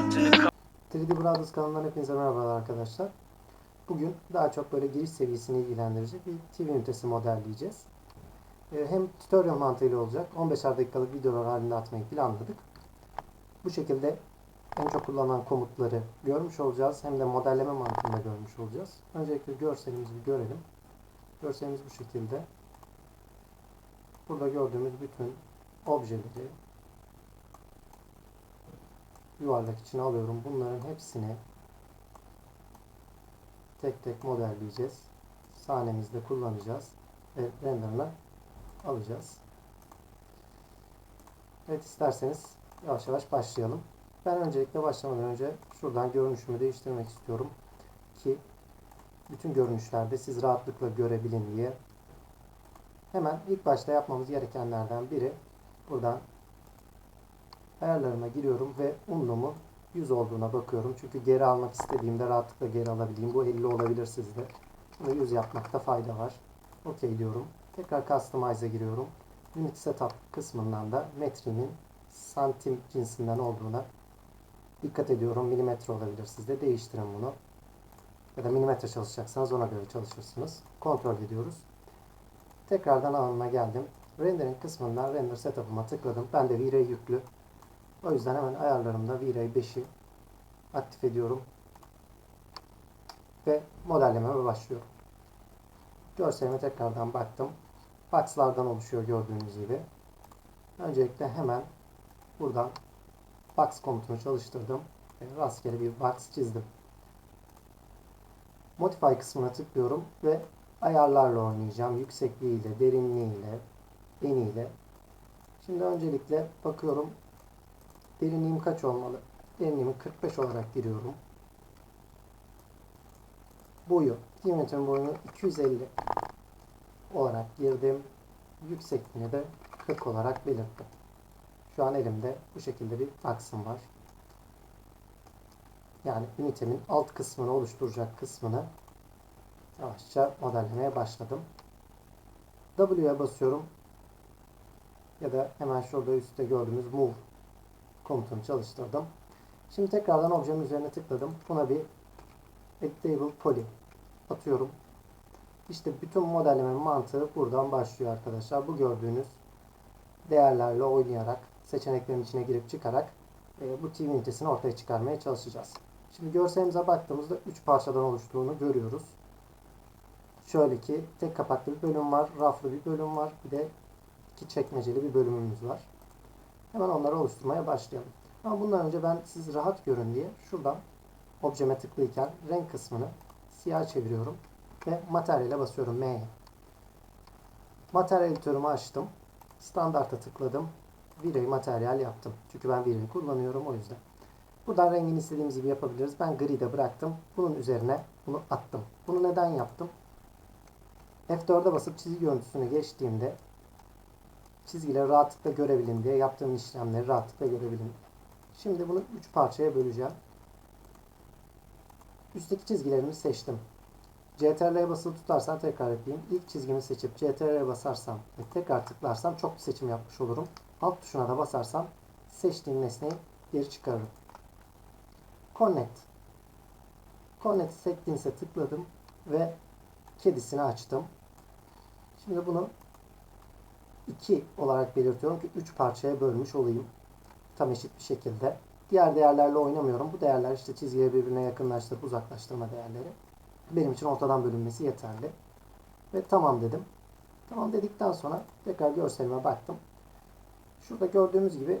yaptığı 3D Brothers kanalından hepinize merhabalar arkadaşlar. Bugün daha çok böyle giriş seviyesini ilgilendirecek bir TV ünitesi modelleyeceğiz. Ee, Hem tutorial mantığıyla olacak. 15'er dakikalık videolar halinde atmayı planladık. Bu şekilde en çok kullanılan komutları görmüş olacağız. Hem de modelleme mantığında görmüş olacağız. Öncelikle görselimizi bir görelim. Görselimiz bu şekilde. Burada gördüğümüz bütün objeleri, yuvarlak içine alıyorum. Bunların hepsini tek tek modelleyeceğiz. Sahnemizde kullanacağız ve renderına alacağız. Evet isterseniz yavaş yavaş başlayalım. Ben öncelikle başlamadan önce şuradan görünüşümü değiştirmek istiyorum ki bütün görünüşlerde siz rahatlıkla görebilin diye. Hemen ilk başta yapmamız gerekenlerden biri buradan ayarlarıma giriyorum ve unlumu 100 olduğuna bakıyorum. Çünkü geri almak istediğimde rahatlıkla geri alabileyim. Bu 50 olabilir sizde. Bunu 100 yapmakta fayda var. OK diyorum. Tekrar Customize'a giriyorum. Unit Setup kısmından da metrenin santim cinsinden olduğuna dikkat ediyorum. Milimetre olabilir sizde. Değiştirin bunu. Ya da milimetre çalışacaksanız ona göre çalışırsınız. Kontrol ediyoruz. Tekrardan alanıma geldim. Rendering kısmından render setup'ıma tıkladım. Ben de V-Ray yüklü. O yüzden hemen ayarlarımda V-Ray 5'i aktif ediyorum. Ve modellememe başlıyorum. Görselime tekrardan baktım. Box'lardan oluşuyor gördüğünüz gibi. Öncelikle hemen buradan box komutunu çalıştırdım. Ve rastgele bir box çizdim. Modify kısmına tıklıyorum ve ayarlarla oynayacağım. Yüksekliğiyle, derinliğiyle, eniyle. Şimdi öncelikle bakıyorum Derinliğim kaç olmalı? Derinliğimi 45 olarak giriyorum. Boyu. Diameter'ın boyunu 250 olarak girdim. Yüksekliğini de 40 olarak belirttim. Şu an elimde bu şekilde bir aksım var. Yani ünitemin alt kısmını oluşturacak kısmını yavaşça modellemeye başladım. W'ye basıyorum. Ya da hemen şurada üstte gördüğümüz Move komutunu çalıştırdım. Şimdi tekrardan objenin üzerine tıkladım. Buna bir Editable Poly atıyorum. İşte bütün modellemenin mantığı buradan başlıyor arkadaşlar. Bu gördüğünüz değerlerle oynayarak, seçeneklerin içine girip çıkarak e, bu TV ünitesini ortaya çıkarmaya çalışacağız. Şimdi görselimize baktığımızda 3 parçadan oluştuğunu görüyoruz. Şöyle ki tek kapaklı bir bölüm var, raflı bir bölüm var, bir de iki çekmeceli bir bölümümüz var. Hemen onları oluşturmaya başlayalım. Ama bundan önce ben siz rahat görün diye şuradan objeme tıklıyken renk kısmını siyah çeviriyorum ve materyale basıyorum M'ye. Materyal editörümü açtım. Standart'a tıkladım. V-Ray materyal yaptım. Çünkü ben V-Ray kullanıyorum o yüzden. Buradan rengini istediğimiz gibi yapabiliriz. Ben gri'de bıraktım. Bunun üzerine bunu attım. Bunu neden yaptım? F4'e basıp çizgi görüntüsünü geçtiğimde çizgileri rahatlıkla görebilin diye yaptığım işlemleri rahatlıkla görebilin. Şimdi bunu 3 parçaya böleceğim. Üstteki çizgilerimi seçtim. CTRL'ye basılı tutarsam tekrar yapayım. İlk çizgimi seçip CTRL'ye basarsam ve tekrar tıklarsam çok bir seçim yapmış olurum. Alt tuşuna da basarsam seçtiğim nesneyi geri çıkarırım. Connect. Connect Sectings'e tıkladım ve kedisini açtım. Şimdi bunu 2 olarak belirtiyorum ki 3 parçaya bölmüş olayım. Tam eşit bir şekilde. Diğer değerlerle oynamıyorum. Bu değerler işte çizgileri birbirine yakınlaştırıp uzaklaştırma değerleri. Benim için ortadan bölünmesi yeterli. Ve tamam dedim. Tamam dedikten sonra tekrar görselime baktım. Şurada gördüğümüz gibi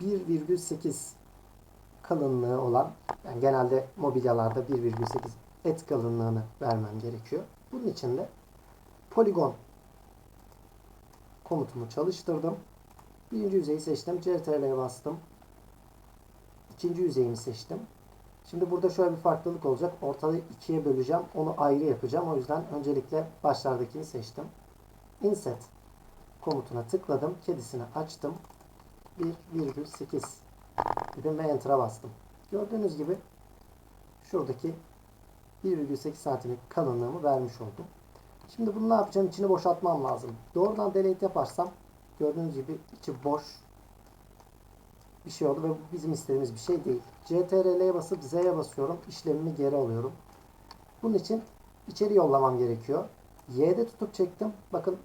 1,8 kalınlığı olan yani genelde mobilyalarda 1,8 et kalınlığını vermem gerekiyor. Bunun için de poligon komutumu çalıştırdım. Birinci yüzeyi seçtim. CTRL'ye bastım. İkinci yüzeyimi seçtim. Şimdi burada şöyle bir farklılık olacak. Ortalığı ikiye böleceğim. Onu ayrı yapacağım. O yüzden öncelikle başlardakini seçtim. Inset komutuna tıkladım. Kedisini açtım. 1,8 dedim ve Enter'a bastım. Gördüğünüz gibi şuradaki 1,8 santimlik kalınlığımı vermiş oldum. Şimdi bunu ne yapacağım? İçini boşaltmam lazım. Doğrudan delete yaparsam gördüğünüz gibi içi boş bir şey oldu ve bu bizim istediğimiz bir şey değil. CTRL'ye basıp Z'ye basıyorum. işlemimi geri alıyorum. Bunun için içeri yollamam gerekiyor. Y'de tutup çektim. Bakın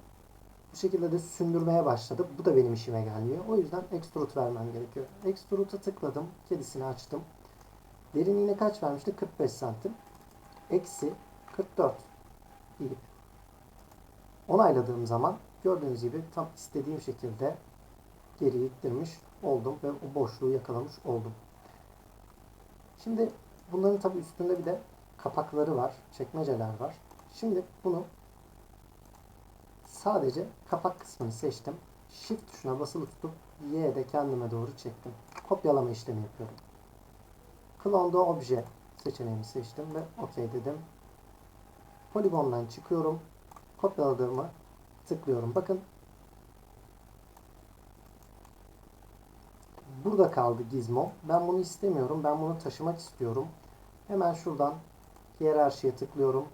bu şekilde de sündürmeye başladı. Bu da benim işime gelmiyor. O yüzden extrude vermem gerekiyor. Extrude'a tıkladım. Kedisini açtım. Derinliğine kaç vermişti? 45 santim. Eksi 44 deyip onayladığım zaman gördüğünüz gibi tam istediğim şekilde geri ittirmiş oldum ve o boşluğu yakalamış oldum. Şimdi bunların tabi üstünde bir de kapakları var, çekmeceler var. Şimdi bunu sadece kapak kısmını seçtim. Shift tuşuna basılı tutup Y'de kendime doğru çektim. Kopyalama işlemi yapıyorum. Clone Obje seçeneğimi seçtim ve OK dedim. Poligondan çıkıyorum. Kopyaladığımı tıklıyorum. Bakın burada kaldı gizmo. Ben bunu istemiyorum. Ben bunu taşımak istiyorum. Hemen şuradan hiyerarşiye tıklıyorum.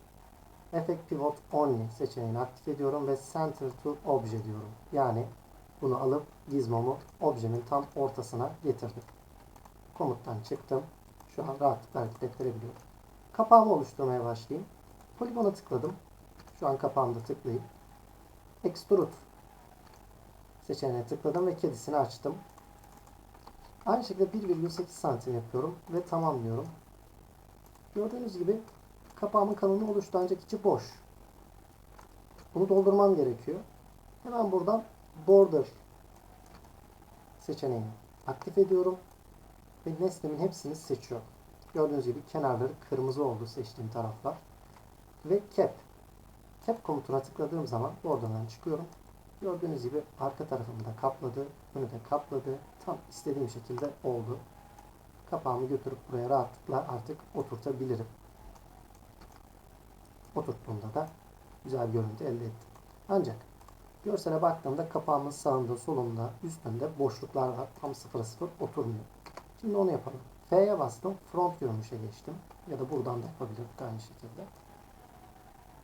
Effect Pivot Only seçeneğini aktif ediyorum ve Center to Obje diyorum. Yani bunu alıp gizmomu objemin tam ortasına getirdim. Komuttan çıktım. Şu an rahatlıkla hareket ettirebiliyorum. Kapağımı oluşturmaya başlayayım. Poligona tıkladım. Şu an kapağımda tıklayıp Extrude seçeneğine tıkladım ve kedisini açtım. Aynı şekilde 1,8 santim yapıyorum ve tamamlıyorum. Gördüğünüz gibi kapağımın kalınlığı oluştu ancak içi boş. Bunu doldurmam gerekiyor. Hemen buradan border seçeneğini aktif ediyorum ve nesnemin hepsini seçiyorum. Gördüğünüz gibi kenarları kırmızı oldu seçtiğim taraflar. Ve cap. Cap komutuna tıkladığım zaman border'dan çıkıyorum. Gördüğünüz gibi arka tarafımı da kapladı, önü de kapladı. Tam istediğim şekilde oldu. Kapağımı götürüp buraya rahatlıkla artık oturtabilirim. Oturttuğumda da güzel bir görüntü elde ettim. Ancak görsele baktığımda kapağımın sağında, solunda, üstünde boşluklar var. Tam sıfır sıfır oturmuyor. Şimdi onu yapalım. F'ye bastım. Front görünüşe geçtim. Ya da buradan da yapabilirdik aynı şekilde.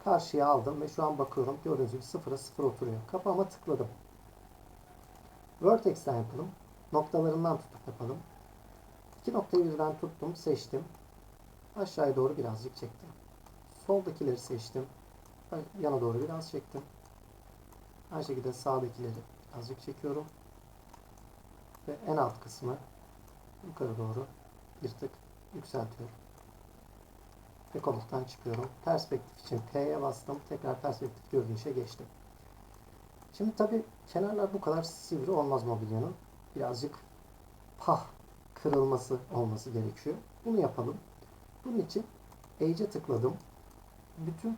Karşıya aldım ve şu an bakıyorum. Gördüğünüz gibi sıfıra sıfır oturuyor. Kapağıma tıkladım. Vertex'ten yapalım. Noktalarından tutup yapalım. İki noktayı birden tuttum, seçtim. Aşağıya doğru birazcık çektim. Soldakileri seçtim. Yana doğru biraz çektim. Aynı şekilde sağdakileri birazcık çekiyorum. Ve en alt kısmı yukarı doğru bir tık yükseltiyorum. Komuttan çıkıyorum. Perspektif için P'ye bastım. Tekrar perspektif görünüşe geçtim. Şimdi tabi kenarlar bu kadar sivri olmaz mobilyanın. Birazcık pah kırılması olması gerekiyor. Bunu yapalım. Bunun için Age'e tıkladım. Bütün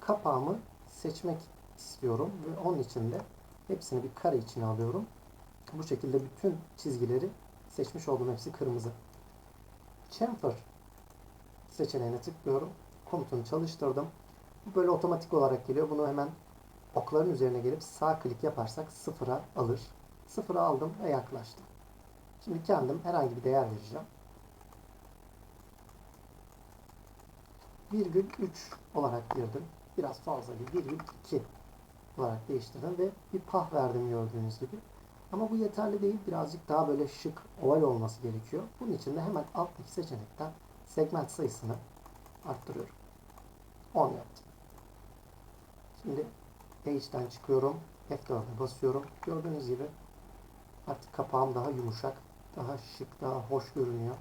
kapağımı seçmek istiyorum ve onun için de hepsini bir kare içine alıyorum. Bu şekilde bütün çizgileri seçmiş oldum. Hepsi kırmızı. Chamfer seçeneğine tıklıyorum. Komutunu çalıştırdım. Bu böyle otomatik olarak geliyor. Bunu hemen okların üzerine gelip sağ klik yaparsak sıfıra alır. Sıfıra aldım ve yaklaştım. Şimdi kendim herhangi bir değer vereceğim. Virgül 3 olarak girdim. Biraz fazla bir virgül 2 olarak değiştirdim ve bir pah verdim gördüğünüz gibi. Ama bu yeterli değil. Birazcık daha böyle şık, oval olması gerekiyor. Bunun için de hemen alttaki seçenekten segment sayısını arttırıyorum. 10 yaptım. Şimdi Page'den çıkıyorum. F4'e basıyorum. Gördüğünüz gibi artık kapağım daha yumuşak, daha şık, daha hoş görünüyor.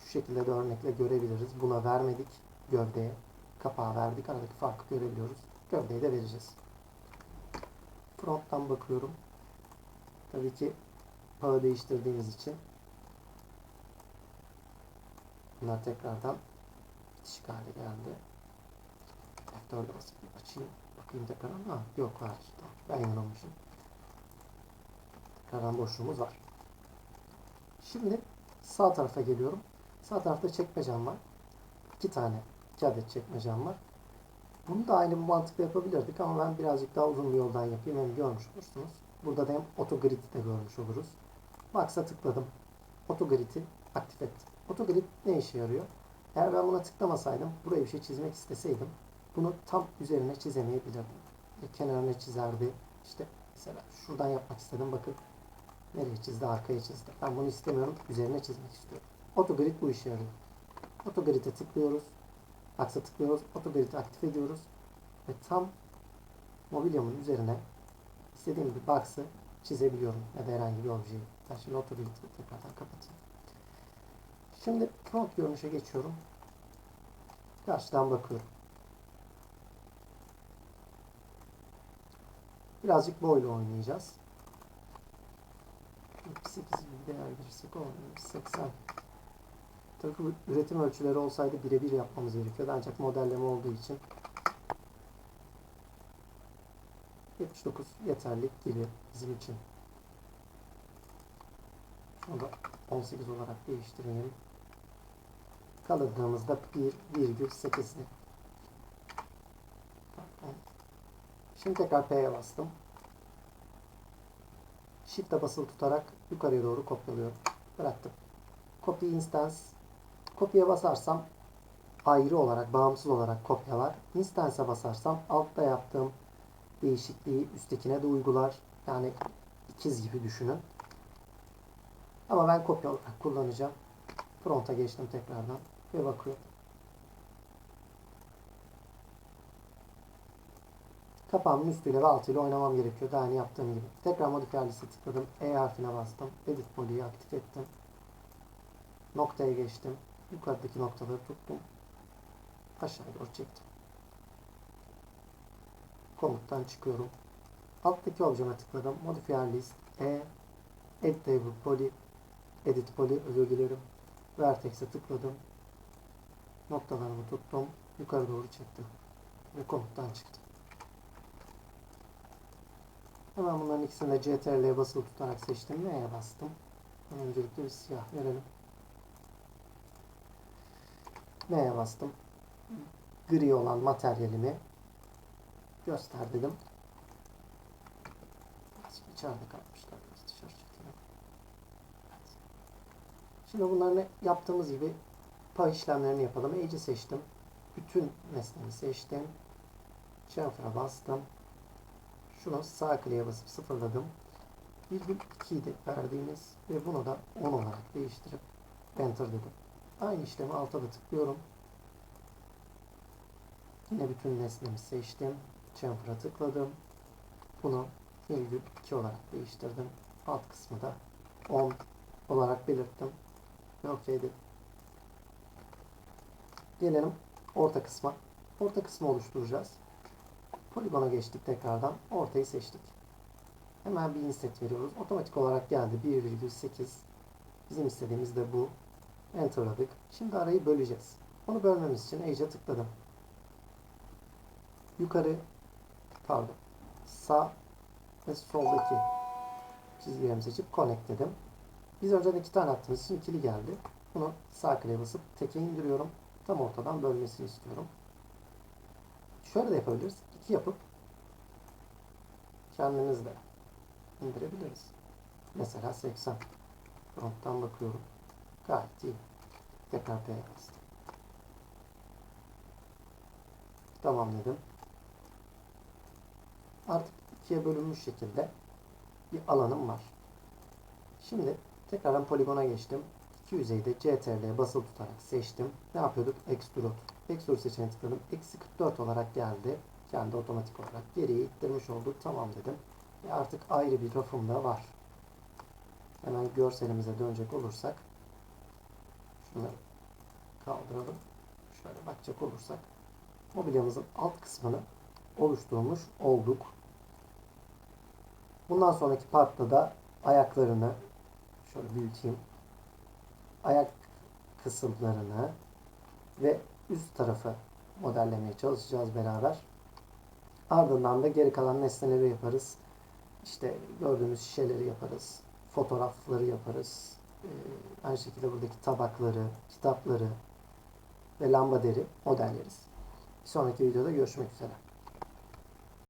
Şu şekilde de örnekle görebiliriz. Buna vermedik gövdeye. Kapağı verdik. Aradaki farkı görebiliyoruz. Gövdeye de vereceğiz. Front'tan bakıyorum. Tabii ki pağı değiştirdiğimiz için bunlar tekrardan bitişik hale geldi. F4'e basıp bir açayım. Bakayım tekrar ama yok var. Ben yanılmışım. Tekrardan boşluğumuz var. Şimdi sağ tarafa geliyorum. Sağ tarafta çekmecem var. İki tane, iki adet çekmecem var. Bunu da aynı mantıkla yapabilirdik ama ben birazcık daha uzun bir yoldan yapayım. Hem görmüş olursunuz. Burada da hem otogrid'i de görmüş oluruz. Box'a tıkladım. Otogrid'i aktif ettim. Otogrid ne işe yarıyor? Eğer ben buna tıklamasaydım, buraya bir şey çizmek isteseydim, bunu tam üzerine çizemeyebilirdim. E, kenarına çizerdi. İşte mesela şuradan yapmak istedim. Bakın Nereye çizdi? Arkaya çizdi. Ben bunu istemiyorum. Üzerine çizmek istiyorum. Autogrid bu işe yarıyor. Autogrid'e tıklıyoruz. Aksa tıklıyoruz. Autogrid'i aktif ediyoruz. Ve tam mobilyamın üzerine istediğim bir box'ı çizebiliyorum. Ya da herhangi bir objeyi. Ben şimdi Autogrid'i tekrardan kapatayım. Şimdi front görünüşe geçiyorum. Karşıdan bakıyorum. Birazcık boyla oynayacağız. 8 gibi değer verirsek olmuyor. 80. Tabii üretim ölçüleri olsaydı birebir yapmamız gerekiyordu. Ancak modelleme olduğu için 79 yeterli geliyor bizim için. Şunu da 18 olarak değiştirelim. Kalırdığımızda 1,8'li. Şimdi tekrar P'ye bastım. Shift'e basılı tutarak yukarıya doğru kopyalıyorum. Bıraktım. Copy instance. Kopya basarsam ayrı olarak, bağımsız olarak kopyalar. Instance'a basarsam altta yaptığım değişikliği üsttekine de uygular. Yani ikiz gibi düşünün. Ama ben kopya olarak kullanacağım. Front'a geçtim tekrardan ve bakıyorum. Kapağımın üstüyle ve altıyla oynamam gerekiyor. Daha önce yaptığım gibi. Tekrar modifiyer liste tıkladım. E harfine bastım. Edit poly'yi aktif ettim. Noktaya geçtim. Yukarıdaki noktaları tuttum. Aşağıya doğru çektim. Komuttan çıkıyorum. Alttaki objeme tıkladım. Modifier list. E. Edit table poly. Edit poly özür dilerim. Vertex'e tıkladım. Noktalarımı tuttum. Yukarı doğru çektim. Ve komuttan çıktım. Hemen bunların ikisini de CTRL'ye basılı tutarak seçtim. N'ye bastım. Öncelikle bir siyah verelim. N'ye bastım. Gri olan materyalimi göster dedim. İçeride kalmışlar. Biraz dışarı. Evet. Şimdi bunları yaptığımız gibi pay işlemlerini yapalım. Age'i seçtim. Bütün nesnemi seçtim. Chamfer'a bastım. Şunu sağ kliğe basıp sıfırladım. Virgül 2'yi de verdiğimiz ve bunu da 10 olarak değiştirip enter dedim. Aynı işlemi alta da tıklıyorum. Yine bütün nesnemi seçtim. Chamfer'a tıkladım. Bunu virgül 2 olarak değiştirdim. Alt kısmı da 10 olarak belirttim. Ve OK dedim. Gelelim orta kısma. Orta kısmı oluşturacağız. Poligona geçtik tekrardan. Ortayı seçtik. Hemen bir inset veriyoruz. Otomatik olarak geldi. 1,8 Bizim istediğimiz de bu. Enter'ladık. Şimdi arayı böleceğiz. Onu bölmemiz için Age'e tıkladım. Yukarı pardon sağ ve soldaki çizgilerimi seçip connect dedim. Biz önceden iki tane attığımız için ikili geldi. Bunu sağ kliğe basıp teke indiriyorum. Tam ortadan bölmesini istiyorum. Şöyle de yapabiliriz. 2 yapıp kendimiz de indirebiliriz. Mesela 80. Fronttan bakıyorum. Gayet iyi. Tekrar P'ye bastım. Tamam dedim. Artık ikiye bölünmüş şekilde bir alanım var. Şimdi tekrardan poligona geçtim. İki yüzeyde CTRL'ye basılı tutarak seçtim. Ne yapıyorduk? Extrude. Extrude seçeneğine tıkladım. Eksi 44 olarak geldi. Kendi otomatik olarak geriye ittirmiş olduk. Tamam dedim. Ve artık ayrı bir rafım da var. Hemen görselimize dönecek olursak şunları kaldıralım. Şöyle bakacak olursak mobilyamızın alt kısmını oluşturmuş olduk. Bundan sonraki partta da ayaklarını şöyle büyüteyim. Ayak kısımlarını ve üst tarafı modellemeye çalışacağız beraber. Ardından da geri kalan nesneleri yaparız. İşte gördüğümüz şişeleri yaparız. Fotoğrafları yaparız. Ee, aynı şekilde buradaki tabakları, kitapları ve lambaderi modelleriz. Bir sonraki videoda görüşmek üzere.